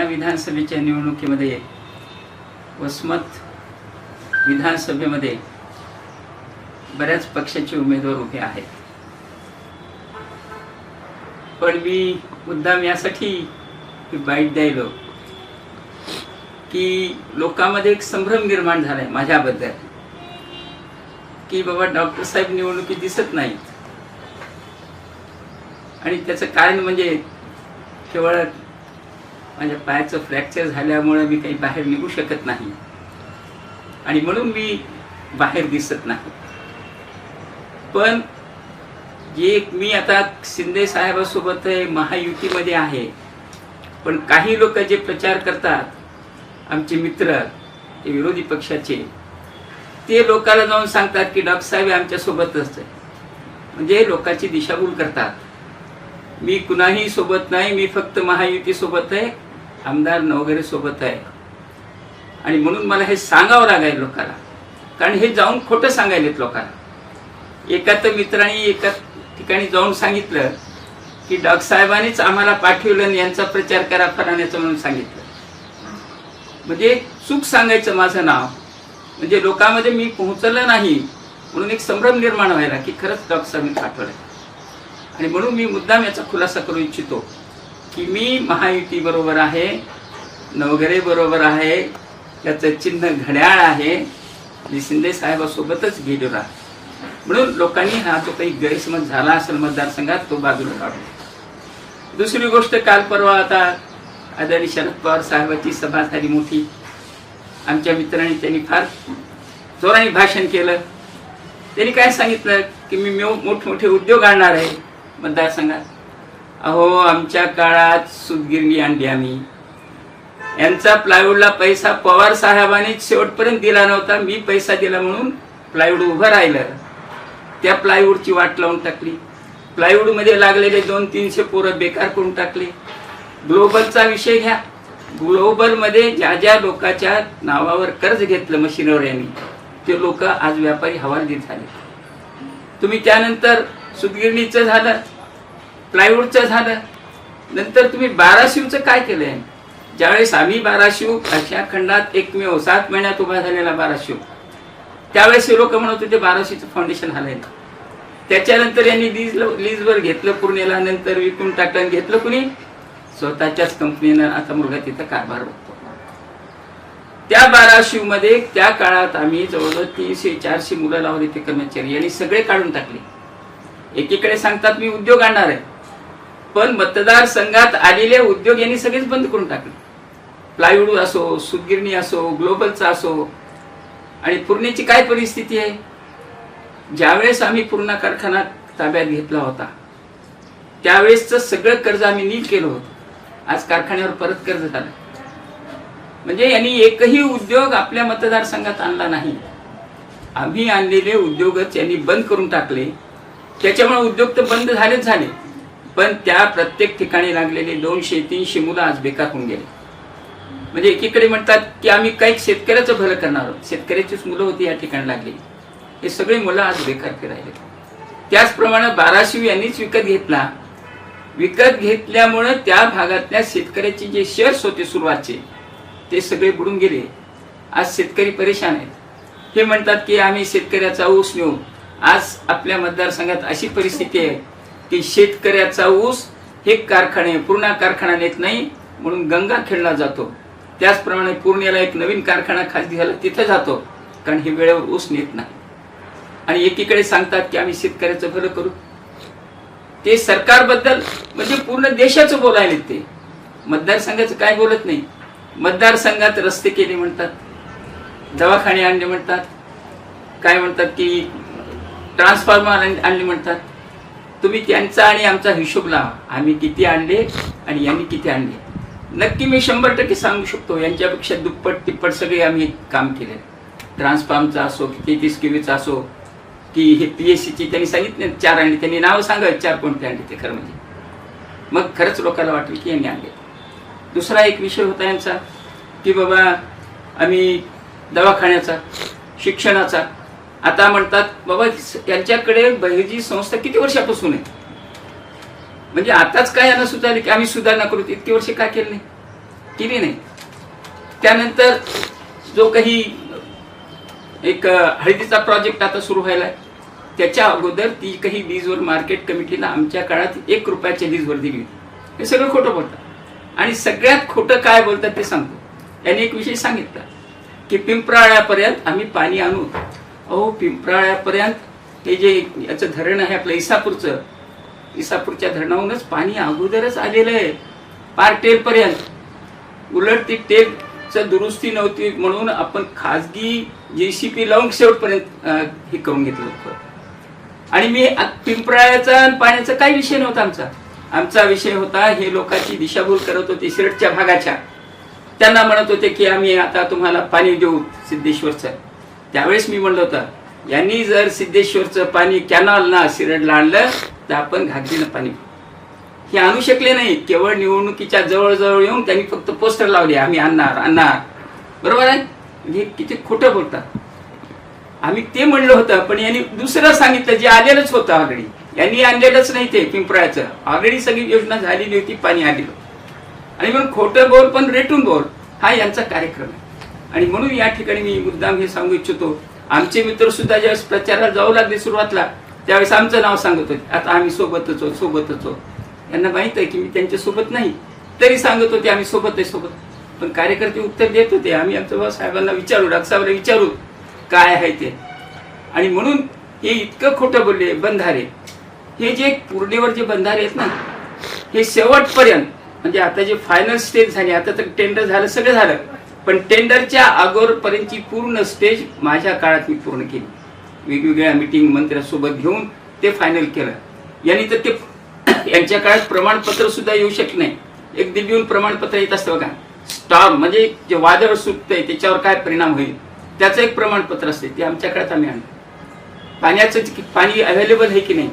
या विधानसभेच्या निवडणुकीमध्ये वसमत विधानसभेमध्ये बऱ्याच पक्षाचे उमेदवार उभे आहेत. पण मी मुद्दाम यासाठी बाईट द्यायलो की लोकांमध्ये एक संभ्रम निर्माण झालाय माझ्याबद्दल. की बाबा डॉक्टर साहेब निवडणुकीत दिसत नाहीत. आणि त्याचं कारण म्हणजे केवळ माझ्या पायाचं फ्रॅक्चर झाल्यामुळे मी काही बाहेर निघू शकत नाही. आणि म्हणून मी बाहेर दिसत नाही. पण जे मी आता शिंदे साहेबासोबत महायुतीमध्ये आहे पण काही लोक जे प्रचार करतात आमचे मित्र ते विरोधी पक्षाचे ते लोकांना जाऊन सांगतात की डॉक्टर साहेब आमच्यासोबतच आहे. म्हणजे लोकांची दिशाभूल करतात. मी कुणाही सोबत नाही मी फक्त महायुती सोबत आहे. आमदार नवगरे सोबत आहे. आणि म्हणून मला हे सांगावं लागेल लोकांना. कारण हे जाऊन खोटं सांगायलेत लोकांना. एका तर मित्रांनी एका ठिकाणी जाऊन सांगितलं की डॉक्टर साहेबांनीच आम्हाला पाठवलं आणि यांचा प्रचार करा फराण्याचं म्हणून सांगितलं. म्हणजे चूक सांगायचं माझं नाव. म्हणजे लोकांमध्ये मी पोहोचलं नाही म्हणून एक संभ्रम निर्माण व्हायला की खरंच डॉक्टर साहेबांनी पाठवलं आणि म्हणून मी मुद्दाम याचा खुलासा करू इच्छितो. की मी महायुती बरोबर आहे नवघरे बरोबर आहे त्याचं चिन्ह घड्याळ आहे. मी शिंदे साहेबासोबतच गेलेलो आहे म्हणून लोकांनी हा जो काही गैरसमज झाला असेल मतदारसंघात तो बाजूला काढू दुसरी गोष्ट काल परवा आता आदरणीय शरद पवार साहेबांची सभा झाली मोठी. आमच्या मित्रांनी त्यांनी फार जोराने भाषण केलं. त्यांनी काय सांगितलं की मी मोठमोठे उद्योग आणणार आहे मतदारसंघात. अहो आमच्या काळात सुतगिरणी आणली आम्ही. यांचा प्लायवूडला पैसा पवार साहेबांनी शेवटपर्यंत दिला नव्हता मी पैसा दिला म्हणून प्लायवूड उभं राहिलं. त्या प्लायवूडची वाट लावून टाकली. प्लायवूडमध्ये लागलेले दोन तीनशे पोरं बेकार करून टाकले. ग्लोबलचा विषय घ्या. ग्लोबलमध्ये ज्या ज्या लोकांच्या नावावर कर्ज घेतलं मशीनवर यांनी ते लोक आज व्यापारी हवालदिल झाले. तुम्ही त्यानंतर सुतगिरणीचं झालं. प्लायवूडचं झालं. नंतर तुम्ही बाराशिवचं काय केलंय? ज्यावेळेस आम्ही बाराशिव अशा खंडात एकमेव सात महिन्यात उभा झालेला बाराशिव त्यावेळेस हे लोक म्हणत होते बाराशीचं फाउंडेशन हलायला त्याच्यानंतर यांनी लीज लीजवर घेतलं पूर्णेला नंतर विकून टाकलं आणि घेतलं कुणी? स्वतःच्याच कंपनीनं आता मुलगा तिथं कारभार बघतो. त्या बाराशिवमध्ये त्या काळात आम्ही जवळजवळ तीनशे चारशे मुलं लावली ते कर्मचारी यांनी सगळे काढून टाकले. एकीकडे सांगतात मी उद्योग आणणार आहे. पण मतदारसंघात आलेले उद्योग यांनी सगळेच बंद करून टाकले. प्लायवूड असो सुदगिरणी असो ग्लोबलचा असो आणि पूर्णेची काय परिस्थिती आहे? ज्यावेळेस आम्ही पूर्ण कारखाना ताब्यात घेतला होता त्यावेळेसचं सगळं कर्ज आम्ही नीट केलं होतं. आज कारखान्यावर परत कर्ज झालं. म्हणजे यांनी एकही उद्योग आपल्या मतदारसंघात आणला नाही. आम्ही आणलेले उद्योगच यांनी बंद करून टाकले. त्याच्यामुळे उद्योग तर बंद झालेच झाले. पण त्या प्रत्येक ठिकाणी लागलेले दोनशे तीनशे मुलं आज बेकार होऊन गेले. म्हणजे एकीकडे म्हणतात की आम्ही काही शेतकऱ्याचं भलं करणार आहोत. शेतकऱ्याचीच मुलं होती या ठिकाणी लागली हे सगळे मुलं आज बेकार फिरायले त्याचप्रमाणे बाराशिव यांनीच विकत घेतला. विकत घेतल्यामुळं त्या भागातल्या शेतकऱ्याचे जे शेअर्स होते सुरुवातचे ते सगळे बुडून गेले. आज शेतकरी परेशान आहेत. हे म्हणतात की आम्ही शेतकऱ्याचा ऊस नेऊ. आज आपल्या मतदारसंघात अशी परिस्थिती आहे की शेतकऱ्याचा ऊस हे कारखाने पूर्ण कारखाना नेत नाही म्हणून गंगा खेळला जातो. त्याचप्रमाणे पूर्णेला एक नवीन कारखाना खाजगी झाला तिथे जातो कारण हे वेळेवर ऊस नेत नाही. आणि एकीकडे सांगतात की आम्ही शेतकऱ्याचं भलं करू. ते सरकारबद्दल म्हणजे पूर्ण देशाचं बोलायला ते मतदारसंघाचं काय बोलत नाही. मतदारसंघात रस्ते केले म्हणतात दवाखाने आणले म्हणतात काय म्हणतात की ट्रान्सफॉर्मर आणले म्हणतात. तुम्ही त्यांचा आणि आमचा हिशोब लावा. आम्ही किती आणले आणि यांनी किती आणले. नक्की मी शंभर टक्के सांगू शकतो यांच्यापेक्षा दुप्पट तिप्पट सगळे आम्ही काम केले ट्रान्सफॉर्मचा असो की तेहतीस केवीचा असो की हे पी एस सीची त्यांनी सांगितले चार आणले. त्यांनी नावं सांगा चार कोणते आणले ते खरं म्हणजे. मग खरंच लोकांना वाटलं की यांनी आणले. दुसरा एक विषय होता यांचा की बाबा आम्ही दवाखान्याचा शिक्षणाचा आता म्हणतात बाबा यांच्याकडे बहिर्जी संस्था किती वर्षापासून आहे? म्हणजे आताच काय यांना सुधारले की आम्ही सुधारणा करू इतकी वर्षे काय केली नाही? केली नाही. त्यानंतर जो काही एक हळदीचा प्रोजेक्ट आता सुरू व्हायला आहे त्याच्या अगोदर ती काही लीजवर मार्केट कमिटीला आमच्या काळात एक रुपयाच्या लीजवर दिली. हे सगळं खोटं बोलतात. आणि सगळ्यात खोटं काय बोलतात ते सांगतो. यांनी एक विषय सांगितला की पिंपराळ्यापर्यंत आम्ही पाणी आणू. अहो पिंपराळ्यापर्यंत हे जे याचं धरण आहे आपलं इसापूरचं इसापूरच्या धरणाहूनच पाणी अगोदरच आलेलं आहे. पार टेलपर्यंत. उलट ती टेलचं दुरुस्ती नव्हती म्हणून आपण खाजगी जेसीपी लावून शेवटपर्यंत हे करून घेतलं होतं. आणि मी आ- पिंपराळ्याचा आणि पाण्याचा काही विषय नव्हता आमचा. आमचा विषय होता हे लोकांची दिशाभूल करत होते शिरटच्या भागाच्या. त्यांना म्हणत होते की आम्ही आता तुम्हाला पाणी देऊ सिद्धेश्वरचं. त्यावेळेस मी म्हणलं होतं यांनी जर सिद्धेश्वरचं पाणी कॅनॉल ना शिरडला आणलं तर आपण घागरीनं पाणी हे आणू शकले नाही. केवळ निवडणुकीच्या जवळजवळ येऊन त्यांनी फक्त पोस्टर लावले आम्ही आणणार आणणार. बरोबर आहे? हे किती खोटं बोलतात. आम्ही ते म्हणलं होतं पण यांनी दुसरं सांगितलं जे आलेलंच होतं ऑलरेडी यांनी आणलेलंच नाही ते पिंपळाचं ऑलरेडी सगळी योजना झालेली होती पाणी आलेलं आणि म्हणून खोटं बोल पण रेटून बोल हा यांचा कार्यक्रम आहे. आणि म्हणून या ठिकाणी मी मुद्दाम हे सांगू इच्छितो. आमचे मित्र सुद्धा ज्यावेळेस प्रचाराला जाऊ लागले सुरुवातला त्यावेळेस आमचं नाव सांगत होते. आता आम्ही सोबतच आहोत सोबतच आहोत. यांना माहीत आहे की मी त्यांच्यासोबत नाही. तरी सांगत होते आम्ही सोबत आहे सोबत. पण कार्यकर्ते उत्तर देत होते. आम्ही आमच्या बाबा साहेबांना विचारू डॉक्टरसाहेबांना विचारू काय आहे ते? आणि म्हणून हे इतकं खोटं बोलले बंधारे. हे जे पूर्णेवर जे बंधारे आहेत ना हे शेवटपर्यंत म्हणजे आता जे फायनल स्टेज झाली आता तर टेंडर झालं सगळं झालं. पण टेंडरच्या अगोदरपर्यंतची पूर्ण स्टेज माझ्या काळात मी पूर्ण केली. वेगवेगळ्या मिटिंग मंत्र्यासोबत घेऊन ते फायनल केलं. यांनी तर ते यांच्या काळात प्रमाणपत्र सुद्धा येऊ शकले नाही. एक दिल्लीहून प्रमाणपत्र येत असतं बघा. स्टॉर्म म्हणजे जे वादळ सुटतंय त्याच्यावर काय परिणाम होईल? त्याचं एक प्रमाणपत्र असते ते आमच्या काळात आम्ही आणलं. पाण्याचं पाणी अवेलेबल आहे की नाही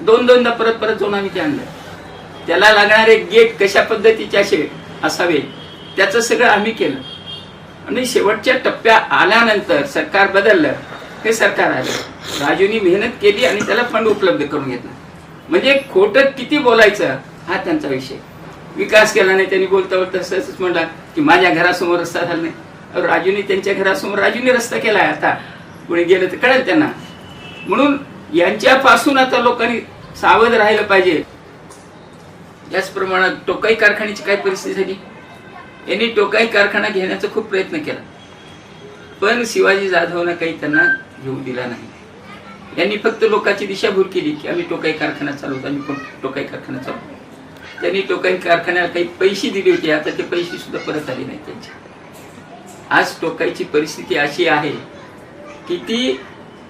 दोन दोनदा परत परत जाऊन आम्ही ते आणलं. त्याला लागणारे गेट कशा पद्धतीचे असे असावे त्याचं सगळं आम्ही केलं. आणि शेवटच्या टप्प्या आल्यानंतर सरकार बदललं हे सरकार आलं. राजूनी मेहनत केली आणि त्याला फंड उपलब्ध करून घेतला. म्हणजे खोटं किती बोलायचं हा त्यांचा विषय. विकास केला नाही त्यांनी बोलता बोलता तसंच म्हणला की माझ्या घरासमोर रस्ता झाला नाही. राजूनी त्यांच्या घरासमोर राजूनी रस्ता केला आहे आता. पुढे गेलं तर कळेल त्यांना. म्हणून यांच्यापासून आता लोकांनी सावध राहिलं पाहिजे. याच प्रमाणात टोकाई कारखान्याची काय परिस्थिती झाली? यांनी टोकाई कारखाना घेण्याचा खूप प्रयत्न केला. पण शिवाजी जाधवनं काही त्यांना घेऊ दिला नाही. यांनी फक्त लोकांची दिशाभूल केली की आम्ही टोकाई कारखाना चालवतो आम्ही पण टोकाई कारखाना चालवतो त्यांनी टोकाई कारखान्याला काही पैसे दिले होते आता ते पैसे सुद्धा परत आले नाही त्यांचे. आज टोकाईची परिस्थिती अशी आहे की ती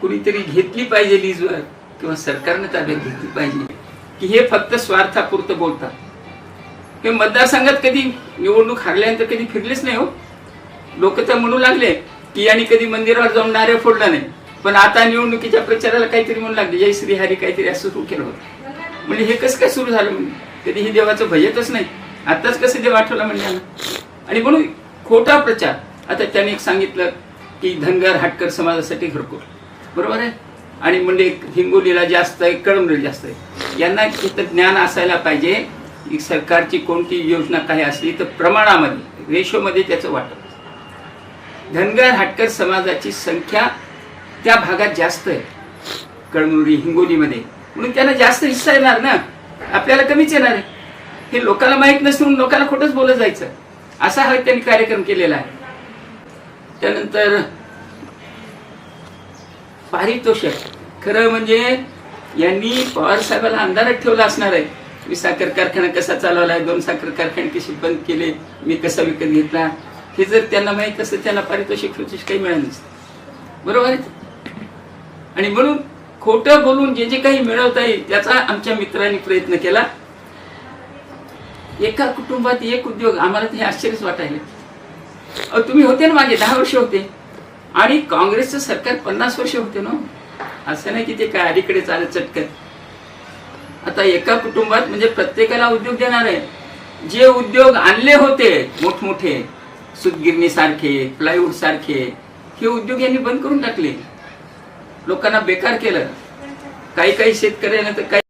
कुणीतरी घेतली पाहिजे लीजवर किंवा सरकारनं ताब्यात घेतली पाहिजे की हे फक्त स्वार्थापुरतं बोलतात. हे मतदारसंघात कधी निवडणूक हारल्यानंतर कधी फिरलेच नाही हो. लोक तर म्हणू लागले की यांनी कधी मंदिरावर जाऊन नारे फोडला नाही. पण आता निवडणुकीच्या प्रचाराला काहीतरी म्हणू लागले जय श्री हरी काहीतरी असं सुरू केलं होतं. म्हणजे हे कसं काय सुरू झालं म्हणजे? कधी हे देवाचं भयतच नाही. आताच कसं देव आठवला म्हणजे आणि म्हणून खोटा प्रचार. आता त्याने एक सांगितलं की धनगर हाटकर समाजासाठी घरको बरोबर आहे? आणि म्हणजे हिंगोलीला जास्त आहे कळमनुरी जास्त आहे. यांना इथं ज्ञान असायला पाहिजे. सरकारची कोणती योजना काही असली तर प्रमाणामध्ये रेशोमध्ये त्याचं वाटप. धनगर हाटकर समाजाची संख्या त्या भागात जास्त आहे. कळमुरी हिंगोलीमध्ये. म्हणून त्यांना जास्त हिस्सा येणार ना? आपल्याला कमीच येणार आहे. हे लोकांना माहीत नसून लोकांना खोटंच बोलत जायचं. असा हा त्यांनी कार्यक्रम केलेला आहे. त्यानंतर पारितोषिक. खरं म्हणजे यांनी पवार साहेबाला अंधारात ठेवला असणार आहे. मी साखर कारखाना कसा चालवला दोन साखर कारखाने कसे बंद केले मी कसा विकत घेतला हे जर त्यांना माहीत असतं त्यांना पारितोषिक फिरतोषिक काही मिळालं नसतं. बरोबर आहे? आणि म्हणून खोटं बोलून जे जे काही मिळवता येईल त्याचा आमच्या मित्रांनी प्रयत्न केला. एका कुटुंबात एक उद्योग आम्हाला ते आश्चर्यच वाटायला. अहो, तुम्ही होते ना मागे दहा वर्ष होते. आणि काँग्रेसचं सरकार पन्नास वर्ष होते ना हो. असं नाही की ते काय अलीकडे चालत चटकत आता एका कुटुंबात म्हणजे प्रत्येकाला उद्योग देणार आहे. जे उद्योग आणले होते मोठमोठे सुतगिरणी सारखे प्लायवूड सारखे हे उद्योग यांनी बंद करून टाकले. लोकांना बेकार केलं. काही काही शेतकऱ्यांना तर काही